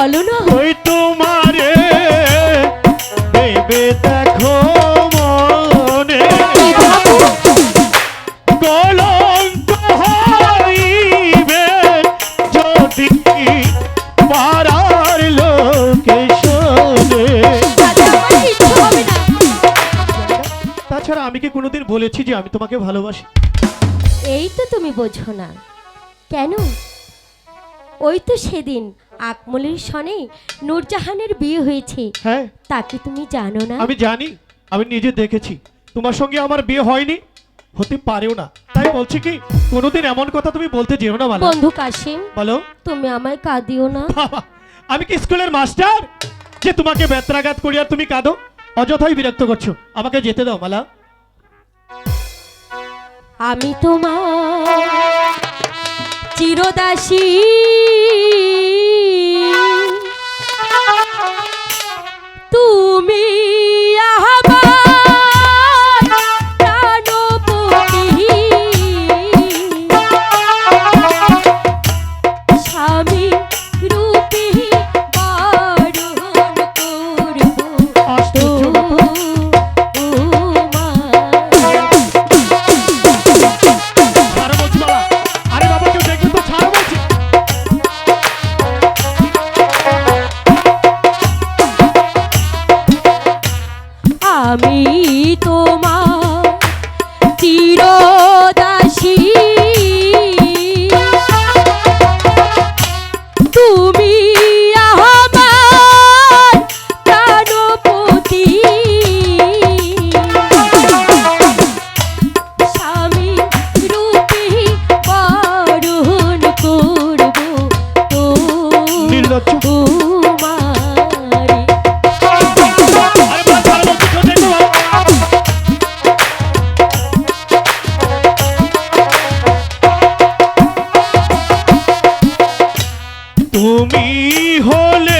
বলো না। ওই তোমারে দেবে দেখো মনে। কলঙ্ক হইবে যদি পাড়ার তাছাড়া আমি কি কোনোদিন বলেছি যে আমি তোমাকে ভালোবাসি? এই তো তুমি বোঝো না। কেন? ওই তো সেদিন আকমলের সনে নূরজাহানের বিয়ে হয়েছে। হ্যাঁ। তাকে তুমি জানো না? আমি জানি আমি নিজে দেখেছি। তোমার সঙ্গে আমার বিয়ে হয়নি হতে পারেও না। তাই বলছি কি কোনোদিন এমন কথা তুমি বলতে যেও না মালা বন্ধু কাশিম বলো। তুমি আমায় কাঁদিও না। বাবা, আমি কি স্কুলের মাস্টার? যে তোমাকে বেত্রাঘাত করি আর তুমি কাঁদো? অযথাই বিরক্ত করছ। আমাকে যেতে দাও মালা আমি তোমার চিরদাসী তুমি আমি তোমার তুমি হলে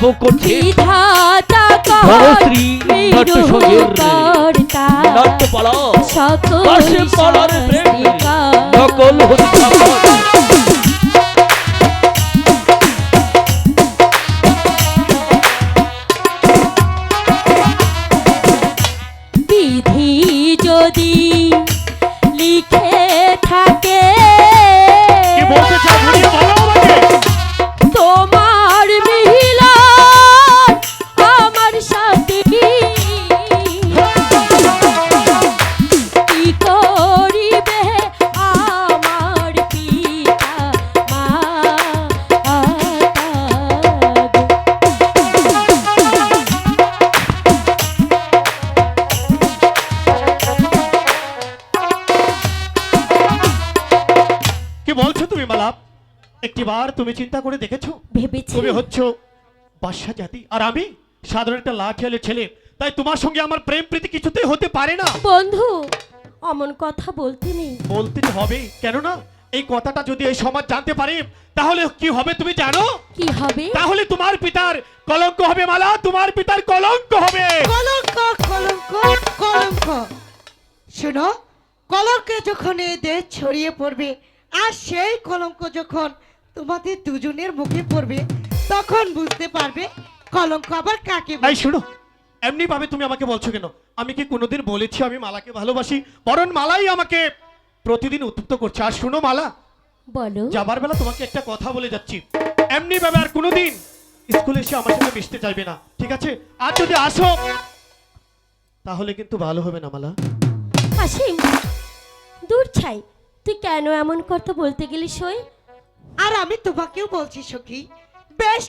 উপভোগ করছে। কর্তা নাট্যপালা সকল কাশিম কি বলছো তুমি মালা? একটিবার তুমি চিন্তা করে দেখেছ? ভেবেছি। তুমি হচ্ছ বাদশা জাতি আর আমি সাধারণ একটা লাঠিয়ালের ছেলে। তাই তোমার সঙ্গে আমার প্রেম প্রীতি কিছুতেই হতে পারে না। বন্ধু অমন কথা বলতে নেই। বলতে তো হবে কেননা এই কথাটা যদি এই সমাজ জানতে পারে তাহলে কি হবে তুমি জানো? কি হবে? তাহলে তোমার পিতার কলঙ্ক হবে মালা তোমার পিতার কলঙ্ক হবে। কলঙ্ক কলঙ্ক কলঙ্ক। শোনো কলঙ্কে যখন এ দেশ ছড়িয়ে পড়বে আর সেই কলঙ্ক যখন তোমাদের দুজনের মুখে পড়বে তখন বুঝতে পারবে কলঙ্ক আবার কাকে বলে। এই শুনো এমনি ভাবে তুমি আমাকে বলছো কেন? আমি কি কোনোদিন বলেছি আমি মালাকে ভালোবাসি? বরং মালাই আমাকে প্রতিদিন উত্তপ্ত করছে। আর শুনো মালা বলো। যাবার বেলা তোমাকে একটা কথা বলে যাচ্ছি। এমনি ভাবে আর কোনোদিন স্কুলে এসে আমার সঙ্গে মিশতে চাইবে না ঠিক আছে? আর যদি আসো তাহলে কিন্তু ভালো হবে না মালা। হাসিম দূর ছাই। তুই কেন এমন কথা বলতে গেলি সই? আর আমি তোমাকেও বলছি সখী। বেশ